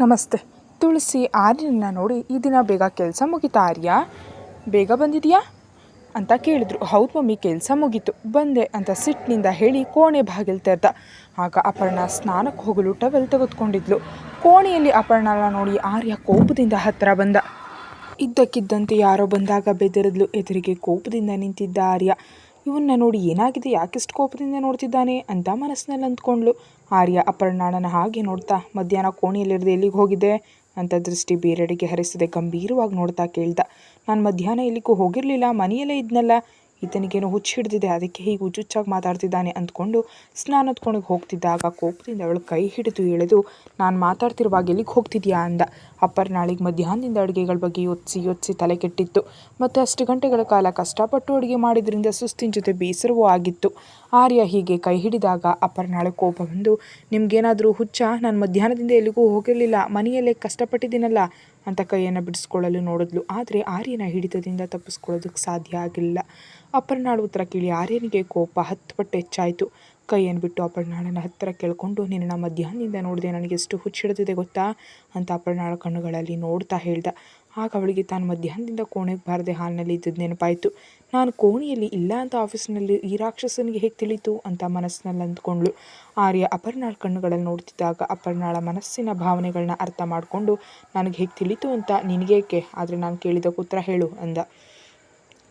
ನಮಸ್ತೆ. ತುಳಸಿ ಆರ್ಯನ ನೋಡಿ ಈ ದಿನ ಬೇಗ ಕೆಲಸ ಮುಗಿತಾ ಆರ್ಯ? ಬೇಗ ಬಂದಿದೆಯಾ? ಅಂತ ಕೇಳಿದ್ರು. ಹೌದು ಮಮ್ಮಿ, ಕೆಲಸ ಮುಗೀತು. ಬಂದೆ ಅಂತ ಸಿಟ್ಟಿನಿಂದ ಹೇಳಿ ಕೋಣೆ ಬಾಗಿಲು ತೆರೆದ. ಆಗ ಅಪರ್ಣ ಸ್ನಾನಕ್ಕೆ ಹೋಗಲು ಟವೆಲ್ ತೆಗೆದುಕೊಂಡಿದ್ಲು. ಕೋಣೆಯಲ್ಲಿ ಅಪರ್ಣನ ನೋಡಿ ಆರ್ಯ ಕೋಪದಿಂದ ಹತ್ತಿರ ಬಂದ. ಇದ್ದಕ್ಕಿದ್ದಂತೆ ಯಾರೋ ಬಂದಾಗ ಬೆದರಿದ್ಲು. ಎದುರಿಗೆ ಕೋಪದಿಂದ ನಿಂತಿದ್ದ ಆರ್ಯ. ಇವನ್ನ ನೋಡಿ ಏನಾಗಿದೆ? ಯಾಕಿಷ್ಟು ಕೋಪದಿಂದ ನೋಡ್ತಿದ್ದಾನೆ? ಅಂತ ಮನಸ್ಸಿನಲ್ಲಿ ಅಂದ್ಕೊಂಡ್ಳು ಆರ್ಯ ಅಪರ್ಣಾಳನ ಹಾಗೆ ನೋಡ್ತಾ, ಮಧ್ಯಾಹ್ನ ಕೋಣೆಯಲ್ಲಿರದೆ ಎಲ್ಲಿಗೆ ಹೋಗಿದೆ ಅಂತ ದೃಷ್ಟಿ ಬೇರೆಡೆಗೆ ಹರಿಸದೆ ಗಂಭೀರವಾಗಿ ನೋಡ್ತಾ ಕೇಳ್ದ ನಾನು ಮಧ್ಯಾಹ್ನ ಎಲ್ಲಿಗೂ ಹೋಗಿರಲಿಲ್ಲ, ಮನೆಯಲ್ಲೇ ಇದ್ನಲ್ಲ ಈತನಿಗೇನೋ ಹುಚ್ಚು ಹಿಡಿದಿದೆ, ಅದಕ್ಕೆ ಹೀಗೆ ಹುಚ್ಚುಚ್ಚಾಗಿ ಮಾತಾಡ್ತಿದ್ದಾನೆ ಅಂದ್ಕೊಂಡು ಸ್ನಾನದ ಕೋಣೆಗೆ ಹೋಗ್ತಿದ್ದಾಗ ಕೋಪದಿಂದ ಅವಳು ಕೈ ಹಿಡಿದು ಎಳೆದು, ನಾನು ಮಾತಾಡ್ತಿರುವಾಗ ಎಲ್ಲಿಗೆ ಹೋಗ್ತಿದ್ಯಾ? ಅಂದ. ಅಪರ್ನಾಳಿಗೆ ಮಧ್ಯಾಹ್ನದಿಂದ ಅಡುಗೆಗಳ ಬಗ್ಗೆ ಯೋಚಿಸಿ ಯೋಚಿಸಿ ತಲೆ ಕೆಟ್ಟಿತ್ತು. ಮತ್ತು ಅಷ್ಟು ಗಂಟೆಗಳ ಕಾಲ ಕಷ್ಟಪಟ್ಟು ಅಡುಗೆ ಮಾಡಿದ್ರಿಂದ ಸುಸ್ತಿನ ಜೊತೆ ಬೇಸರವೂ ಆಗಿತ್ತು. ಆರ್ಯ ಹೀಗೆ ಕೈ ಹಿಡಿದಾಗ ಅಪರ್ನಾಳೆ ಕೋಪ ಬಂದು, ನಿಮ್ಗೇನಾದರೂ ಹುಚ್ಚ? ನಾನು ಮಧ್ಯಾಹ್ನದಿಂದ ಎಲ್ಲಿಗೂ ಹೋಗಿರಲಿಲ್ಲ. ಮನೆಯಲ್ಲೇ ಕಷ್ಟಪಟ್ಟಿದ್ದೀನಲ್ಲ. ಅಂತ ಕೈಯನ್ನು ಬಿಡಿಸ್ಕೊಳ್ಳಲು ನೋಡಿದ್ಲು. ಆದರೆ ಆರ್ಯನ ಹಿಡಿತದಿಂದ ತಪ್ಪಿಸ್ಕೊಳ್ಳೋದಕ್ಕೆ ಸಾಧ್ಯ ಆಗಿಲ್ಲ. ಅಪರ್ಣಾಳು ಉತ್ತರ ಕೇಳಿ ಆರ್ಯನಿಗೆ ಕೋಪ ಹತ್ತು ಪಟ್ಟು ಹೆಚ್ಚಾಯಿತು. ಕೈಯನ್ನು ಬಿಟ್ಟು ಅಪರ್ನಾಳನ ಹತ್ತಿರ ಕೇಳಿಕೊಂಡು, ನಿನ್ನ ಮಧ್ಯಾಹ್ನದಿಂದ ನೋಡಿದೆ ನನಗೆ ಎಷ್ಟು ಹುಚ್ಚಿಡ್ತಿದೆ ಗೊತ್ತಾ? ಅಂತ ಅಪರ್ಣಾಳ ಕಣ್ಣುಗಳಲ್ಲಿ ನೋಡ್ತಾ ಹೇಳ್ದ. ಆಗ ಅವಳಿಗೆ ತಾನು ಮಧ್ಯಾಹ್ನದಿಂದ ಕೋಣೆಗೆ ಬಾರದೆ ಹಾಲಿನಲ್ಲಿ ಇದ್ದದ್ದು ನೆನಪಾಯಿತು. ನಾನು ಕೋಣೆಯಲ್ಲಿ ಇಲ್ಲ ಅಂತ ಆಫೀಸ್ನಲ್ಲಿ ಈ ರಾಕ್ಷಸನಿಗೆ ಹೇಗೆ ತಿಳಿತು ಅಂತ ಮನಸ್ಸಿನಲ್ಲಿ ಅಂದ್ಕೊಂಡ್ಳು. ಆರ್ಯ ಅಪರ್ನಾಳ್ ಕಣ್ಣುಗಳಲ್ಲಿ ನೋಡ್ತಿದ್ದಾಗ ಅಪರ್ನಾಳ ಮನಸ್ಸಿನ ಭಾವನೆಗಳನ್ನ ಅರ್ಥ ಮಾಡಿಕೊಂಡು, ನನಗೆ ಹೇಗೆ ತಿಳಿತು ಅಂತ ನಿನಗೇಕೆ ಆದರೆ ನಾನು ಕೇಳಿದ ಉತ್ತರ ಹೇಳು ಅಂದ.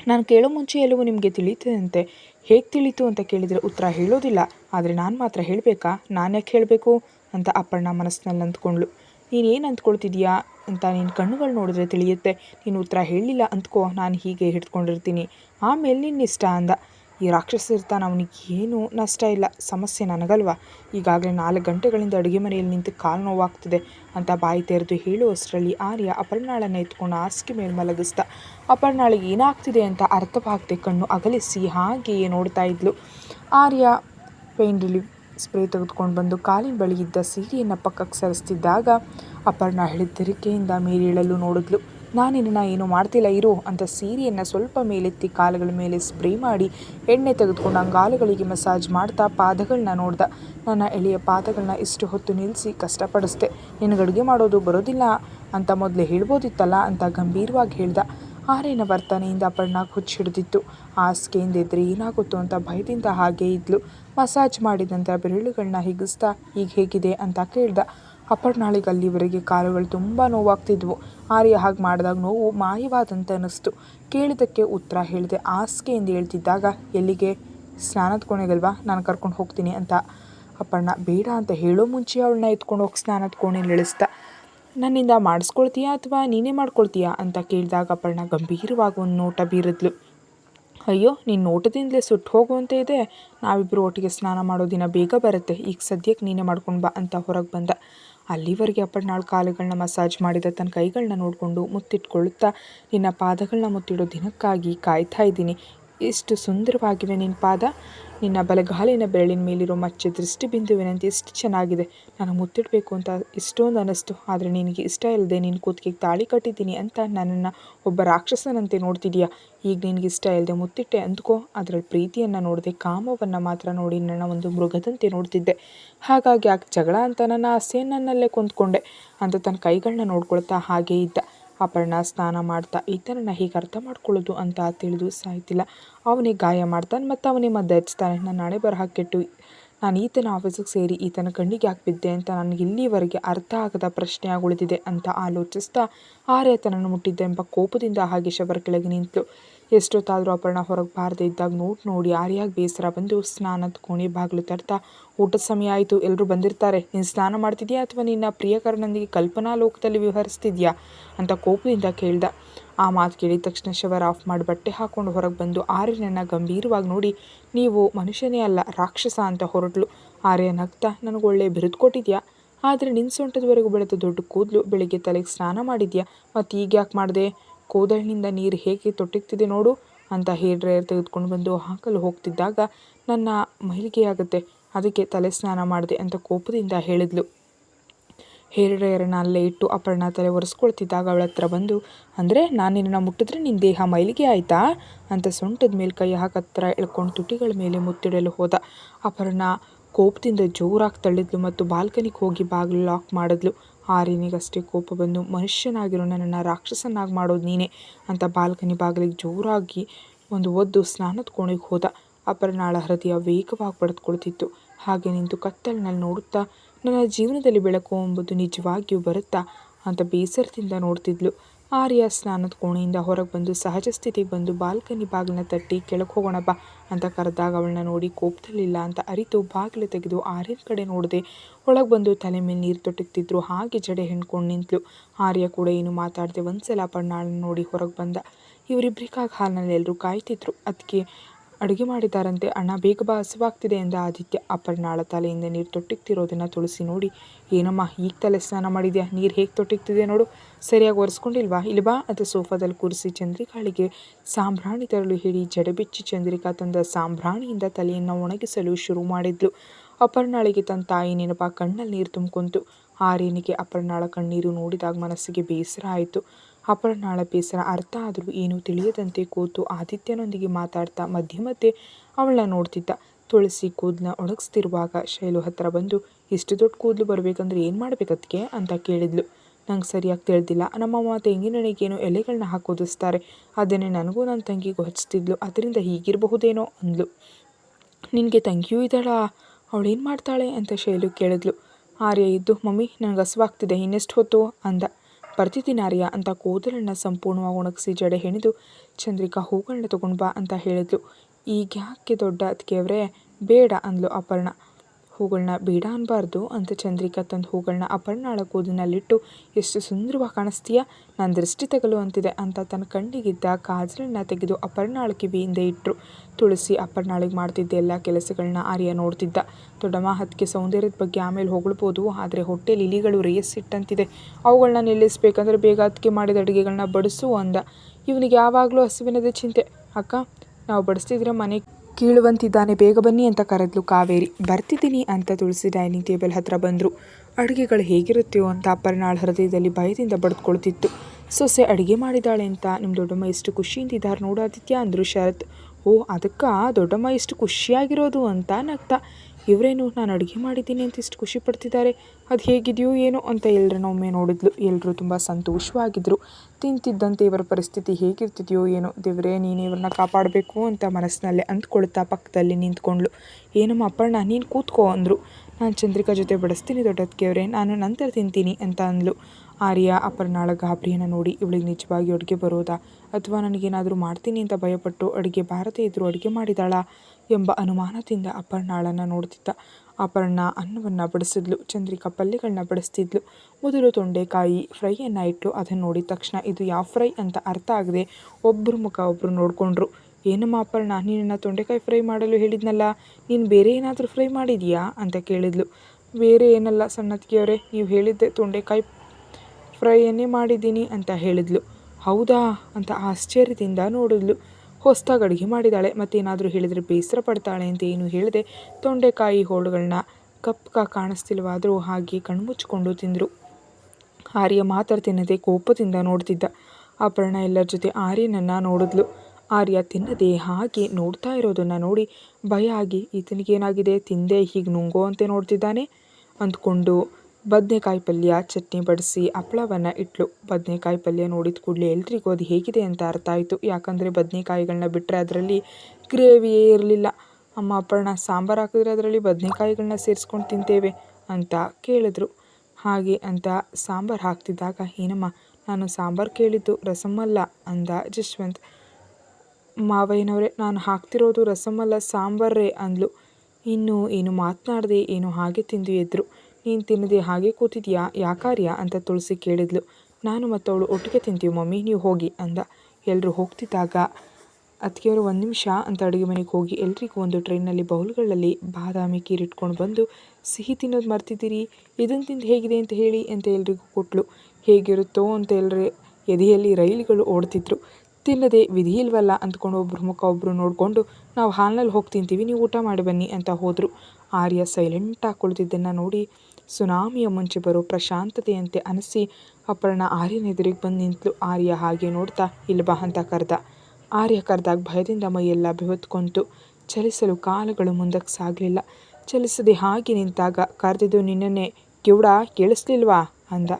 ನಾನು ಕೇಳೋ ಮುಂಚೆ ಎಲ್ಲವೂ ನಿಮಗೆ ತಿಳಿತದಂತೆ. ಹೇಗೆ ತಿಳಿತು ಅಂತ ಕೇಳಿದರೆ ಉತ್ತರ ಹೇಳೋದಿಲ್ಲ. ಆದರೆ ನಾನು ಮಾತ್ರ ಹೇಳಬೇಕಾ? ನಾನು ಯಾಕೆ ಹೇಳಬೇಕು? ಅಂತ ಅಪ್ಪಣ್ಣ ಮನಸ್ಸಿನಲ್ಲಿ ಅಂದ್ಕೊಂಡ್ಳು. ನೀನೇನು ಅಂದ್ಕೊಳ್ತಿದ್ಯಾ? ಅಂತ ನಿನ್ನ ಕಣ್ಣುಗಳು ನೋಡಿದ್ರೆ ತಿಳಿಯುತ್ತೆ. ನೀನು ಉತ್ತರ ಹೇಳಲಿಲ್ಲ ಅಂದ್ಕೋ ನಾನು ಹೀಗೆ ಹಿಡ್ಕೊಂಡಿರ್ತೀನಿ. ಆಮೇಲೆ ನಿನ್ನ ಇಷ್ಟ ಅಂದ. ಈ ರಾಕ್ಷಸ ಇರ್ತಾನೆ, ಅವನಿಗೆ ಏನೂ ನಷ್ಟ ಇಲ್ಲ. ಸಮಸ್ಯೆ ನನಗಲ್ವಾ? ಈಗಾಗಲೇ ನಾಲ್ಕು ಗಂಟೆಗಳಿಂದ ಅಡುಗೆ ಮನೆಯಲ್ಲಿ ನಿಂತು ಕಾಲು ನೋವಾಗ್ತಿದೆ ಅಂತ ಬಾಯಿ ತೆರೆದು ಹೇಳುವಷ್ಟರಲ್ಲಿ ಆರ್ಯ ಅಪರ್ಣಾಳನ್ನು ಎತ್ಕೊಂಡು ಹಾಸಿಗೆ ಮೇಲೆ ಮಲಗಿಸ್ದ. ಅಪರ್ಣಾಳಿಗೆ ಏನಾಗ್ತಿದೆ ಅಂತ ಅರ್ಥವಾಗದೆ ಕಣ್ಣು ಅಗಲಿಸಿ ಹಾಗೆಯೇ ನೋಡ್ತಾ ಇದ್ಲು. ಆರ್ಯ ಪೇಯ್ನ್ ಸ್ಪ್ರೇ ತೆಗೆದುಕೊಂಡು ಬಂದು ಕಾಲಿನ ಬಳಿ ಇದ್ದ ಸೀರೆಯನ್ನು ಪಕ್ಕಕ್ಕೆ ಸರಿಸ್ತಿದ್ದಾಗ ಅಪರ್ಣ ಹೇಳಿದ್ದರಿಕೆಯಿಂದ ಮೇಲೇಳಲು ನೋಡಿದ್ಲು. ನಾನಿನ್ನ ಏನು ಮಾಡ್ತಿಲ್ಲ ಇರು ಅಂತ ಸೀರೆಯನ್ನು ಸ್ವಲ್ಪ ಮೇಲೆತ್ತಿ ಕಾಲುಗಳ ಮೇಲೆ ಸ್ಪ್ರೇ ಮಾಡಿ ಎಣ್ಣೆ ತೆಗೆದುಕೊಂಡು ಅಂಗಾಲುಗಳಿಗೆ ಮಸಾಜ್ ಮಾಡ್ತಾ ಪಾದಗಳನ್ನ ನೋಡ್ದ. ನನ್ನ ಎಳೆಯ ಪಾದಗಳನ್ನ ಇಷ್ಟು ಹೊತ್ತು ನಿಲ್ಲಿಸಿ ಕಷ್ಟಪಡಿಸ್ದೆ. ನಿನಗೆ ಅಡುಗೆ ಮಾಡೋದು ಬರೋದಿಲ್ಲ ಅಂತ ಮೊದಲೇ ಹೇಳ್ಬೋದಿತ್ತಲ್ಲ ಅಂತ ಗಂಭೀರವಾಗಿ ಹೇಳ್ದ. ಆರೇನ ವರ್ತನೆಯಿಂದ ಅಪರ್ಣ ಹುಚ್ಚು ಹಿಡಿದಿತ್ತು ಇದ್ದರೆ ಏನಾಗುತ್ತೋ ಅಂತ ಭಯದಿಂದ ಹಾಗೇ ಇದ್ಲು. ಮಸಾಜ್ ಮಾಡಿದ ನಂತರ ಬೆರಳುಗಳನ್ನ ಹಿಗ್ಗಿಸ್ತಾ ಈಗ ಹೇಗಿದೆ ಅಂತ ಕೇಳ್ದ. ಅಪರ್ಣಾಳಿಗೆ ಅಲ್ಲಿವರೆಗೆ ಕಾಲುಗಳು ತುಂಬ ನೋವಾಗ್ತಿದ್ವು. ಆರ್ಯ ಹಾಗೆ ಮಾಡಿದಾಗ ನೋವು ಮಾಯವಾದಂತ ಅನ್ನಿಸ್ತು. ಕೇಳಿದ್ದಕ್ಕೆ ಉತ್ತರ ಹೇಳಿದೆ ಎಂದು ಹೇಳ್ತಿದ್ದಾಗ, ಎಲ್ಲಿಗೆ? ಸ್ನಾನದ ಕೋಣೆಗಲ್ವಾ? ನಾನು ಕರ್ಕೊಂಡು ಹೋಗ್ತೀನಿ ಅಂತ. ಅಪ್ಪಣ್ಣ ಬೇಡ ಅಂತ ಹೇಳೋ ಮುಂಚೆ ಅವಳನ್ನ ಎತ್ಕೊಂಡು ಹೋಗಿ ಸ್ನಾನದ ಕೋಣೆಯಲ್ಲಿ ಇಳಿಸ್ದ ನನ್ನಿಂದ ಮಾಡಿಸ್ಕೊಳ್ತೀಯಾ ಅಥವಾ ನೀನೇ ಮಾಡ್ಕೊಳ್ತೀಯಾ? ಅಂತ ಕೇಳಿದಾಗ ಅಪರ್ಣ ಗಂಭೀರವಾಗಿ ಒಂದು ನೋಟ ಬೀರಿದ್ಲು. ಅಯ್ಯೋ ನಿನ್ನ ನೋಟದಿಂದಲೇ ಸುಟ್ಟು ಹೋಗುವಂತೆ ಇದೆ. ನಾವಿಬ್ಬರು ಒಟ್ಟಿಗೆ ಸ್ನಾನ ಮಾಡೋ ದಿನ ಬೇಗ ಬರುತ್ತೆ. ಈಗ ಸದ್ಯಕ್ಕೆ ನೀನೇ ಮಾಡ್ಕೊಂಡು ಬಾ ಅಂತ ಹೊರಗೆ ಬಂದ. ಅಲ್ಲಿವರೆಗೆ ಅಪ್ಪಣ್ಣಾಳು ಕಾಲುಗಳನ್ನ ಮಸಾಜ್ ಮಾಡಿದ ತನ್ನ ಕೈಗಳನ್ನ ನೋಡಿಕೊಂಡು ಮುತ್ತಿಟ್ಕೊಳ್ಳುತ್ತಾ ನಿನ್ನ ಪಾದಗಳನ್ನ ಮುತ್ತಿಡೋ ದಿನಕ್ಕಾಗಿ ಕಾಯ್ತಾ ಇದ್ದೀನಿ. ಎಷ್ಟು ಸುಂದರವಾಗಿದೆ ನಿನ್ನ ಪಾದ. ನಿನ್ನ ಬಲಗಾಲಿನ ಬೆರಳಿನ ಮೇಲಿರೋ ಮಚ್ಚೆ ದೃಷ್ಟಿ ಬಿಂದುವಿನಂತೆ ಎಷ್ಟು ಚೆನ್ನಾಗಿದೆ. ನಾನು ಮುತ್ತಿಡಬೇಕು ಅಂತ ಎಷ್ಟೊಂದು ಅನ್ನಿಸ್ತು ಆದರೆ ನಿನಗೆ ಇಷ್ಟ ಇಲ್ಲದೆ ನಿನ್ನ ಕೂತ್ಗೆ ತಾಳಿ ಕಟ್ಟಿದ್ದೀನಿ ಅಂತ ನನ್ನನ್ನು ಒಬ್ಬ ರಾಕ್ಷಸನಂತೆ ನೋಡ್ತಿದೀಯಾ. ಈಗ ನಿನಗೆ ಇಷ್ಟ ಇಲ್ಲದೆ ಮುತ್ತಿಟ್ಟೆ ಅಂದ್ಕೋ. ಅದರಲ್ಲಿ ಪ್ರೀತಿಯನ್ನು ನೋಡಿದೆ ಕಾಮವನ್ನು ಮಾತ್ರ ನೋಡಿ ನನ್ನ ಒಂದು ಮೃಗದಂತೆ ನೋಡ್ತಿದ್ದೆ. ಹಾಗಾಗಿ ಆ ಜಗಳ ಅಂತ ನನ್ನ ಆಸೆಯನ್ನು ನನ್ನಲ್ಲೇ ಕುಂತ್ಕೊಂಡೆ ಅಂತ ತನ್ನ ಕೈಗಳನ್ನ ನೋಡ್ಕೊಳ್ತಾ ಹಾಗೇ ಇದ್ದ. ಅಪರ್ಣ ಸ್ನಾನ ಮಾಡ್ತಾ ಈತನನ್ನು ಹೀಗೆ ಅರ್ಥ ಮಾಡ್ಕೊಳ್ಳೋದು ಅಂತ ತಿಳಿದು ಸಾಯ್ತಿಲ್ಲ. ಅವನಿಗೆ ಗಾಯ ಮಾಡ್ತಾನೆ ಮತ್ತು ಅವನಿಗೆ ಮದ್ದು ಹಚ್ತಾನೆ. ನಾನು ನಾಳೆ ಬರಹಾಕಿಟ್ಟು ಕೆಟ್ಟು ನಾನು ಈತನ ಆಫೀಸಿಗೆ ಸೇರಿ ಈತನ ಕಣ್ಣಿಗೆ ಹಾಕ್ಬಿದ್ದೆ ಅಂತ ನನಗೆ ಇಲ್ಲಿವರೆಗೆ ಅರ್ಥ ಆಗದ ಪ್ರಶ್ನೆ ಉಳಿದಿದೆ ಅಂತ ಆಲೋಚಿಸ್ತಾ ಆರ್ಯತನನ್ನು ಮುಟ್ಟಿದ್ದೆ ಎಂಬ ಕೋಪದಿಂದ ಹಾಗೆ ಶಬರ್ ಕೆಳಗೆ ನಿಂತಳು. ಎಷ್ಟೊತ್ತಾದರೂ ಅಪರ್ಣ ಹೊರಗೆ ಬಾರದೆ ಇದ್ದಾಗ ನೋಡಿ ನೋಡಿ ಯಾರ್ಯಾಗ ಬೇಸರ ಬಂದು ಸ್ನಾನದ ಕೋಣೆ ಬಾಗಿಲು ತರ್ತಾ, ಊಟದ ಸಮಯ ಆಯಿತು ಎಲ್ಲರೂ ಬಂದಿರ್ತಾರೆ. ನೀನು ಸ್ನಾನ ಮಾಡ್ತಿದ್ಯಾ ಅಥವಾ ನಿನ್ನ ಪ್ರಿಯಕರನೊಂದಿಗೆ ಕಲ್ಪನಾ ಲೋಕದಲ್ಲಿ ವ್ಯವಹರಿಸ್ತಿದ್ಯಾ ಅಂತ ಕೋಪದಿಂದ ಕೇಳ್ದ. ಆ ಮಾತು ಕೇಳಿದ ತಕ್ಷಣ ಶವರ್ ಆಫ್ ಮಾಡಿ ಬಟ್ಟೆ ಹಾಕ್ಕೊಂಡು ಹೊರಗೆ ಬಂದು ಆರ್ಯನನ್ನು ಗಂಭೀರವಾಗಿ ನೋಡಿ, ನೀವು ಮನುಷ್ಯನೇ ಅಲ್ಲ, ರಾಕ್ಷಸ ಅಂತ ಹೊರಟ್ಲು. ಆರ್ಯ ನಗ್ತಾ, ನನಗೆ ಒಳ್ಳೆ ಬಿರುದು ಕೊಟ್ಟಿದ್ಯಾ? ಆದರೆ ನಿನ್ನ ಸೊಂಟದವರೆಗೂ ಬೆಳೆದ ದೊಡ್ಡ ಕೂದಲು, ಬೆಳಿಗ್ಗೆ ತಲೆಗೆ ಸ್ನಾನ ಮಾಡಿದ್ಯಾ? ಮತ್ತು ಈಗ ಯಾಕೆ ಮಾಡಿದೆ? ಕೂದಲಿನಿಂದ ನೀರು ಹೇಗೆ ತೊಟ್ಟಿಗ್ತಿದೆ ನೋಡು ಅಂತ ಹೇರ್ ಡ್ರೈಯರ್ ತೆಗೆದುಕೊಂಡು ಬಂದು ಹಾಕಲು ಹೋಗ್ತಿದ್ದಾಗ ನನ್ನ ಮೈಲಿಗೆಯಾಗುತ್ತೆ ಅದಕ್ಕೆ ತಲೆ ಸ್ನಾನ ಮಾಡಿದೆ ಅಂತ ಕೋಪದಿಂದ ಹೇಳಿದ್ಲು. ಹೇರ್ ಡ್ರೈಯರನ್ನು ಅಲ್ಲೇ ಇಟ್ಟು ಅಪರ್ಣ ತಲೆ ಒರೆಸ್ಕೊಳ್ತಿದ್ದಾಗ ಅವಳ ಹತ್ರ ಬಂದು, ಅಂದರೆ ನಾನು ನಿನ್ನನ್ನು ಮುಟ್ಟಿದ್ರೆ ನಿನ್ನ ದೇಹ ಮೈಲಿಗೆ ಆಯಿತಾ? ಅಂತ ಸೊಂಟದ ಮೇಲೆ ಕೈ ಹಾಕತ್ರ ಎಳ್ಕೊಂಡು ತುಟಿಗಳ ಮೇಲೆ ಮುತ್ತಿಡಲು ಹೋದ. ಅಪರ್ಣ ಕೋಪದಿಂದ ಜೋರಾಗಿ ತಳ್ಳಿದ್ಲು ಮತ್ತು ಬಾಲ್ಕನಿಗೆ ಹೋಗಿ ಬಾಗಿಲು ಲಾಕ್ ಮಾಡಿದ್ಲು. ಆರ್ಯನಿಗಷ್ಟೇ ಕೋಪ ಬಂದು, ಮನುಷ್ಯನಾಗಿರೋ ನನ್ನನ್ನು ರಾಕ್ಷಸನಾಗಿ ಮಾಡೋದು ನೀನೇ ಅಂತ ಬಾಲ್ಕನಿ ಬಾಗಿಲಿಗೆ ಜೋರಾಗಿ ಒಂದು ಒದ್ದು ಸ್ನಾನದ ಕೋಣೆಗೆ ಹೋದ. ಅಪರ್ಣಾಳ ಹೃದಯ ವೇಗವಾಗಿ ಪಡೆದುಕೊಳ್ತಿತ್ತು ಹಾಗೆ ನಿಂತು ಕತ್ತಲಿನಲ್ಲಿ ನೋಡುತ್ತಾ, ನನ್ನ ಜೀವನದಲ್ಲಿ ಬೆಳಕು ಎಂಬುದು ನಿಜವಾಗಿಯೂ ಬರುತ್ತಾ? ಅಂತ ಬೇಸರದಿಂದ ನೋಡ್ತಿದ್ಲು. ಆರ್ಯ ಸ್ನಾನದ ಕೋಣೆಯಿಂದ ಹೊರಗೆ ಬಂದು ಸಹಜ ಸ್ಥಿತಿಗೆ ಬಂದು ಬಾಲ್ಕನಿ ಬಾಗಿಲನ್ನ ತಟ್ಟಿ ಕೆಳಗೆ ಹೋಗೋಣ ಬಾ ಅಂತ ಕರೆದಾಗ ಅವಳನ್ನ ನೋಡಿ ಕೋಪದಲ್ಲಿಲ್ಲ ಅಂತ ಅರಿತು ಬಾಗಿಲು ತೆಗೆದು ಆರ್ಯನ ಕಡೆ ನೋಡದೆ ಒಳಗೆ ಬಂದು ತಲೆ ಮೇಲೆ ನೀರು ತೊಟ್ಟುತ್ತಿದ್ರು. ಹಾಗೆ ಜಡೆ ಹೆಣ್ಕೊಂಡು ನಿಂತಳು ಆರ್ಯ ಕೂಡ ಏನು ಮಾತಾಡದೆ ಒಂದ್ಸಲ ಪಣ್ಣಾಳನ್ನ ನೋಡಿ ಹೊರಗೆ ಬಂದ. ಇವರಿಬ್ಬರಿಗಾಗಿ ಹಾಲಿನಲ್ಲಿ ಎಲ್ಲರೂ ಕಾಯ್ತಿದ್ರು. ಅದಕ್ಕೆ ಅಡುಗೆ ಮಾಡಿದ್ದಾರಂತೆ. ಅಣ್ಣ, ಬೇಗ ಬಾ, ಹಸಿವಾಗ್ತಿದೆ ಎಂದ ಆದಿತ್ಯ. ಅಪರ್ಣಾಳ ತಲೆಯಿಂದ ನೀರು ತೊಟ್ಟಿಕ್ತಿರೋದನ್ನು ತುಳಸಿ ನೋಡಿ, ಏನಮ್ಮ, ಈಗ ತಲೆ ಸ್ನಾನ ಮಾಡಿದ್ಯಾ? ನೀರು ಹೇಗೆ ತೊಟ್ಟಿಕ್ತಿದೆ ನೋಡು. ಸರಿಯಾಗಿ ಒರೆಸ್ಕೊಂಡಿಲ್ವಾ? ಇಲ್ಲಿ ಬಾ. ಅಂತ ಸೋಫಾದಲ್ಲಿ ಕೂರಿಸಿ ಚಂದ್ರಿಕಾಳಿಗೆ ಸಾಂಬ್ರಾಣಿ ತರಲು ಹೇಳಿ ಜಡಬಿಚ್ಚಿ ಚಂದ್ರಿಕಾ ತಂದ ಸಾಂಬ್ರಾಣಿಯಿಂದ ತಲೆಯನ್ನು ಒಣಗಿಸಲು ಶುರು ಮಾಡಿದ್ಲು. ಅಪರ್ಣಾಳಿಗೆ ತನ್ನ ತಾಯಿ ನೆನಪ ಕಣ್ಣಲ್ಲಿ ನೀರು ತುಂಬ್ಕೊಂತು. ಆರ್ಯನಿಗೆ ಅಪರ್ಣಾಳ ಕಣ್ಣೀರು ನೋಡಿದಾಗ ಮನಸ್ಸಿಗೆ ಬೇಸರ ಆಯಿತು. ಅಪರ್ಣಾಳ ಬೇಸರ. ಅರ್ಥ ಆದರೂ ಏನೂ ತಿಳಿಯದಂತೆ ಕೂತು ಆದಿತ್ಯನೊಂದಿಗೆ ಮಾತಾಡ್ತಾ ಮಧ್ಯೆ ಮಧ್ಯೆ ಅವಳನ್ನ ನೋಡ್ತಿದ್ದ. ತುಳಸಿ ಕೂದಲನ್ನ ಒಣಗಿಸ್ತಿರುವಾಗ ಶೈಲು ಹತ್ತಿರ ಬಂದು, ಇಷ್ಟು ದೊಡ್ಡ ಕೂದಲು ಬರಬೇಕಂದ್ರೆ ಏನು ಮಾಡಬೇಕದಕ್ಕೆ ಅಂತ ಕೇಳಿದ್ಲು. ನಂಗೆ ಸರಿಯಾಗಿ ತಿಳಿದಿಲ್ಲ. ನಮ್ಮಮ್ಮ ತೆಂಗಿನೆಣ್ಣೆಗೇನೋ ಎಲೆಗಳನ್ನ ಹಾಕೋದಿಸ್ತಾರೆ. ಅದನ್ನೇ ನನಗೂ ನನ್ನ ತಂಗಿಗೂ ಹಚ್ತಿದ್ಲು. ಅದರಿಂದ ಹೀಗಿರಬಹುದೇನೋ ಅಂದ್ಲು. ನಿನಗೆ ತಂಗಿಯೂ ಇದ್ದಾಳಾ? ಅವಳೇನು ಮಾಡ್ತಾಳೆ? ಅಂತ ಶೈಲು ಕೇಳಿದ್ಲು. ಆರ್ಯ ಇದ್ದು, ಮಮ್ಮಿ ನನಗೆ ಹಸುವಾಗ್ತಿದೆ. ಇನ್ನೆಷ್ಟು ಹೊತ್ತು? ಅಂದ. ಬರ್ತಿದ್ದೀನಿ ಆರ್ಯ ಅಂತ ಕೂದಲನ್ನು ಸಂಪೂರ್ಣವಾಗಿ ಒಣಗಿಸಿ ಜಡೆ ಹೆಣೆದು ಚಂದ್ರಿಕಾ ಹೂಗಳನ್ನ ತಗೊಂಡು ಬಾ ಅಂತ ಹೇಳಿದ್ಲು. ಈಗ ಯಾಕೆ ದೊಡ್ಡ ಅದಕ್ಕೆ ಬೇಡ ಅಂದ್ಲು ಅಪರ್ಣ. ಹೂಗಳನ್ನ ಬೇಡ ಅನ್ನಬಾರ್ದು ಅಂತ ಚಂದ್ರಿಕಾ ತಂದು ಹೂಗಳನ್ನ ಅಪರ್ಣಾಳ ಕೂದಿನಲ್ಲಿಟ್ಟು ಎಷ್ಟು ಸುಂದರವಾಗಿ ಕಾಣಿಸ್ತೀಯ? ನನ್ನ ದೃಷ್ಟಿ ತಗಲು ಅಂತಿದೆ ಅಂತ ತನ್ನ ಕಣ್ಣಿಗಿದ್ದ ಕಾಜಲನ್ನ ತೆಗೆದು ಅಪರ್ಣಾಳ ಕಿವಿಯಿಂದ ಇಟ್ಟರು ತುಳಸಿ ಅಪರ್ಣಾಳಿಗೆ ಮಾಡ್ತಿದ್ದ ಎಲ್ಲ ಕೆಲಸಗಳನ್ನ ಆರ್ಯ ನೋಡ್ತಿದ್ದ. ದೊಡ್ಡಮ್ಮ ಹತ್ತಿಗೆ ಸೌಂದರ್ಯದ ಬಗ್ಗೆ ಆಮೇಲೆ ಹೊಗಳ್ಬೋದು, ಆದರೆ ಹೊಟ್ಟೆಲಿ ಇಲಿಗಳು ರೇಸಿಟ್ಟಂತಿದೆ ಅವುಗಳನ್ನ ನಿಲ್ಲಿಸ್ಬೇಕಂದ್ರೆ ಬೇಗ ಅದಕ್ಕೆ ಮಾಡಿದ ಅಡುಗೆಗಳನ್ನ ಬಡಿಸು ಅಂದ. ಇವನಿಗೆ ಯಾವಾಗಲೂ ಹಸುವಿನದೇ ಚಿಂತೆ. ಅಕ್ಕ, ನಾವು ಬಡಿಸ್ತಿದ್ರೆ ಮನೆ ಕೀಳುವಂತಿದ್ದಾನೆ, ಬೇಗ ಬನ್ನಿ ಅಂತ ಕರೆದ್ಲು ಕಾವೇರಿ. ಬರ್ತಿದ್ದೀನಿ ಅಂತ ತುಳಸಿ ಡೈನಿಂಗ್ ಟೇಬಲ್ ಹತ್ರ ಬಂದರು. ಅಡುಗೆಗಳು ಹೇಗಿರುತ್ತೆಯೋ ಅಂತ ಅಪ್ಪರ್ನಾಳ್ ಹೃದಯದಲ್ಲಿ ಭಯದಿಂದ ಬಡ್ದುಕೊಳ್ತಿತ್ತು. ಸೊಸೆ ಅಡುಗೆ ಮಾಡಿದಾಳೆ ಅಂತ. ನಿಮ್ಮ ದೊಡ್ಡಮ್ಮ ಎಷ್ಟು ಖುಷಿಯಿಂದ ಇದ್ದಾರೆ ನೋಡಾದಿತ್ಯ ಅಂದರು ಶರತ್. ಓ, ಅದಕ್ಕೆ? ದೊಡ್ಡಮ್ಮ ಎಷ್ಟು ಖುಷಿಯಾಗಿರೋದು ಅಂತ ನಗ್ತಾ. ಇವರೇನು, ನಾನು ಅಡುಗೆ ಮಾಡಿದ್ದೀನಿ ಅಂತ ಇಷ್ಟು ಖುಷಿ ಪಡ್ತಿದ್ದಾರೆ ಅದು ಹೇಗಿದೆಯೋ ಏನೋ ಅಂತ ಎಲ್ಲರನ್ನ ಒಮ್ಮೆ ನೋಡಿದ್ಲು. ಎಲ್ಲರೂ ತುಂಬ ಸಂತೋಷವಾಗಿದ್ದರು ತಿಂತಿದ್ದಂತೆ ಇವರ ಪರಿಸ್ಥಿತಿ ಹೇಗಿರ್ತಿದೆಯೋ ಏನೋ, ದೇವರೇ, ನೀನು ಇವ್ರನ್ನ ಕಾಪಾಡಬೇಕು ಅಂತ ಮನಸ್ಸಿನಲ್ಲೇ ಅಂದ್ಕೊಳ್ತಾ ಪಕ್ಕದಲ್ಲಿ ನಿಂತ್ಕೊಂಡ್ಳು. ಏನಮ್ಮ ಅಪ್ಪಣ್ಣ, ನೀನು ಕೂತ್ಕೋ ಅಂದರು. ನಾನು ಚಂದ್ರಿಕಾ ಜೊತೆ ಬಡಿಸ್ತೀನಿ ದೊಡ್ಡದಕ್ಕೆ ನಾನು ನಂತರ ತಿಂತೀನಿ ಅಂತ ಅಂದ್ಲು. ಆರ್ಯ, ಅಪರ್ಣಾಳ, ಗಾಬರಿಯನ್ನು ನೋಡಿ ಇವಳಿಗೆ ನಿಜವಾಗಿ ಅಡುಗೆ ಬರೋದಾ? ಅಥವಾ ನನಗೇನಾದರೂ ಮಾಡ್ತೀನಿ ಅಂತ ಭಯಪಟ್ಟು ಅಡುಗೆ ಬಾರದೇ ಇದ್ದರೂ ಅಡುಗೆ ಮಾಡಿದಾಳಾ? ಎಂಬ ಅನುಮಾನದಿಂದ ಅಪರ್ಣಾಳನ್ನು ನೋಡ್ತಿದ್ದ ಅಪರ್ಣ ಅನ್ನವನ್ನು ಬಡಿಸಿದ್ಲು, ಚಂದ್ರಿಕಾ ಪಲ್ಯಗಳನ್ನ ಬಡಿಸ್ತಿದ್ಲು. ಮೊದಲು ತೊಂಡೆಕಾಯಿ ಫ್ರೈಯನ್ನು ಇಟ್ಟು ಅದನ್ನು ನೋಡಿದ ತಕ್ಷಣ ಇದು ಯಾವ ಫ್ರೈ ಅಂತ ಅರ್ಥ ಆಗದೆ ಒಬ್ಬರು ಮುಖ ಒಬ್ಬರು ನೋಡಿಕೊಂಡ್ರು. ಏನಮ್ಮ ಅಪರ್ಣ, ನೀನನ್ನು ತೊಂಡೆಕಾಯಿ ಫ್ರೈ ಮಾಡಲು ಹೇಳಿದ್ನಲ್ಲ, ನೀನು ಬೇರೆ ಏನಾದರೂ ಫ್ರೈ ಮಾಡಿದೀಯಾ? ಅಂತ ಕೇಳಿದ್ಲು. ಬೇರೆ ಏನಲ್ಲ ಸಣ್ಣತ್ತಿಗೆಯವರೇ ನೀವು ಹೇಳಿದ್ದೆ ತೊಂಡೆಕಾಯಿ ಫ್ರೈಯನ್ನೇ ಮಾಡಿದ್ದೀನಿ ಅಂತ ಹೇಳಿದ್ಲು. ಹೌದಾ? ಅಂತ ಆಶ್ಚರ್ಯದಿಂದ ನೋಡಿದ್ಲು. ಹೊಸ್ದಾಗಿ ಅಡುಗೆ ಮಾಡಿದ್ದಾಳೆ ಮತ್ತೇನಾದರೂ ಹೇಳಿದರೆ ಬೇಸರ ಪಡ್ತಾಳೆ ಅಂತ ಏನು ಹೇಳಿದೆ ತೊಂಡೆಕಾಯಿ ಹೋಳುಗಳನ್ನ ಕಪ್ಪ ಕಾಣಿಸ್ತಿಲ್ವಾದರೂ ಹಾಗೆ ಕಣ್ಮುಚ್ಕೊಂಡು ತಿಂದರು. ಆರ್ಯ ಮಾತಾಡ್ತಿನ್ನದೆ ಕೋಪದಿಂದ ನೋಡ್ತಿದ್ದ. ಅಪರ್ಣ ಎಲ್ಲರ ಜೊತೆ ಆರ್ಯನನ್ನು ನೋಡಿದ್ಲು. ಆರ್ಯ ತಿನ್ನದೆ ಹಾಗೆ ನೋಡ್ತಾ ಇರೋದನ್ನು ನೋಡಿ ಭಯ ಆಗಿ, ಈತನಿಗೇನಾಗಿದೆ? ತಿಂದೆ, ಹೀಗೆ ನುಂಗೋ ಅಂತೆ ನೋಡ್ತಿದ್ದಾನೆ. ಅಂದ್ಕೊಂಡು ಬದನೆಕಾಯಿ ಪಲ್ಯ, ಚಟ್ನಿ ಬಡಿಸಿ, ಹಪ್ಳವನ್ನು ಇಟ್ಳು ಬದನೆಕಾಯಿ ಪಲ್ಯ ನೋಡಿದ ಕೂಡಲೇ ಎಲ್ರಿಗೂ ಅದು ಹೇಗಿದೆ ಅಂತ ಅರ್ಥ ಆಯಿತು. ಯಾಕಂದರೆ ಬದನೆಕಾಯಿಗಳನ್ನ ಬಿಟ್ಟರೆ ಅದರಲ್ಲಿ ಗ್ರೇವಿಯೇ ಇರಲಿಲ್ಲ. ಅಮ್ಮ ಅಪ್ಪಣ್ಣ ಸಾಂಬಾರು ಹಾಕಿದ್ರೆ ಅದರಲ್ಲಿ ಬದನೆಕಾಯಿಗಳನ್ನ ಸೇರಿಸ್ಕೊಂಡು ತಿಂತೇವೆ ಅಂತ ಕೇಳಿದ್ರು. ಹಾಗೆ ಅಂತ ಸಾಂಬಾರು ಹಾಕ್ತಿದ್ದಾಗ, ಏನಮ್ಮ, ನಾನು ಸಾಂಬಾರು ಕೇಳಿದ್ದು ರಸಮಲ್ಲ ಅಂದ ಜಶ್ವಂತ್ ಮಾವಯ್ಯನವರೇ, ನಾನು ಹಾಕ್ತಿರೋದು ರಸಮಲ್ಲ, ಸಾಂಬಾರೇ ಅಂದ್ಲು. ಇನ್ನು ಏನು ಮಾತನಾಡದೆ, ಏನು ಹಾಗೆ ತಿಂದು ಎದ್ರು. ನೀನು ತಿನ್ನದೆ ಹಾಗೆ ಕೂತಿದ್ಯಾ? ಯಾಕಾರ್ಯ ಅಂತ ತುಳಸಿ ಕೇಳಿದ್ಲು. ನಾನು ಮತ್ತು ಅವಳು ಒಟ್ಟಿಗೆ ತಿಂತೀವಿ ಮಮ್ಮಿ, ನೀವು ಹೋಗಿ ಅಂದ. ಎಲ್ಲರೂ ಹೋಗ್ತಿದ್ದಾಗ ಅದಕ್ಕೆಯವರು ಒಂದು ನಿಮಿಷ ಅಂತ ಅಡುಗೆ ಮನೆಗೆ ಹೋಗಿ ಎಲ್ರಿಗೂ ಒಂದು ಟ್ರೈನಲ್ಲಿ ಬೌಲ್ಗಳಲ್ಲಿ ಬಾದಾಮಿ ಕೀರಿಟ್ಕೊಂಡು ಬಂದು, ಸಿಹಿ ತಿನ್ನೋದು ಮರ್ತಿದ್ದೀರಿ? ಇದನ್ನು ತಿಂದು ಹೇಗಿದೆ ಅಂತ ಹೇಳಿ ಅಂತ ಎಲ್ರಿಗೂ ಕೊಟ್ಟಳು ಹೇಗಿರುತ್ತೋ ಅಂತ ಎಲ್ಲರೇ ಎದೆಯಲ್ಲಿ ರೈಲುಗಳು ಓಡ್ತಿದ್ರು. ತಿನ್ನದೆ ವಿಧಿ ಇಲ್ವಲ್ಲ ಅಂದ್ಕೊಂಡು ಒಬ್ಬರು ಮುಖ ಒಬ್ಬರು ನೋಡಿಕೊಂಡು, ನಾವು ಹಾಲ್ನಲ್ಲಿ ಹೋಗಿ ತಿಂತೀವಿ, ನೀವು ಊಟ ಮಾಡಿ ಬನ್ನಿ ಅಂತ ಹೋದರು. ಆರ್ಯ ಸೈಲೆಂಟಾಗಿ ಕುಳಿತಿದ್ದನ್ನು ನೋಡಿ ಸುನಾಮಿಯ ಮುಂಚೆ ಬರೋ ಪ್ರಶಾಂತತೆಯಂತೆ ಅನಿಸಿ ಅಪರ್ಣ ಆರ್ಯನ ಎದುರಿಗೆ ಬಂದು ನಿಂತಲು. ಆರ್ಯ ಹಾಗೆ ನೋಡ್ತಾ ಇಲ್ಬಾ ಅಂತ ಕರೆದ. ಆರ್ಯ ಕರೆದಾಗ ಭಯದಿಂದ ಮೈಯೆಲ್ಲ ಬೆವತ್ಕೊಂತು ಚಲಿಸಲು ಕಾಲುಗಳು ಮುಂದಕ್ಕೆ ಸಾಗಲಿಲ್ಲ. ಚಲಿಸದೆ ಹಾಗೆ ನಿಂತಾಗ ಕರೆದಿದ್ದು ನಿನ್ನನ್ನೇ ಕಿವುಡ ಕೇಳಿಸ್ಲಿಲ್ವಾ ಅಂದ.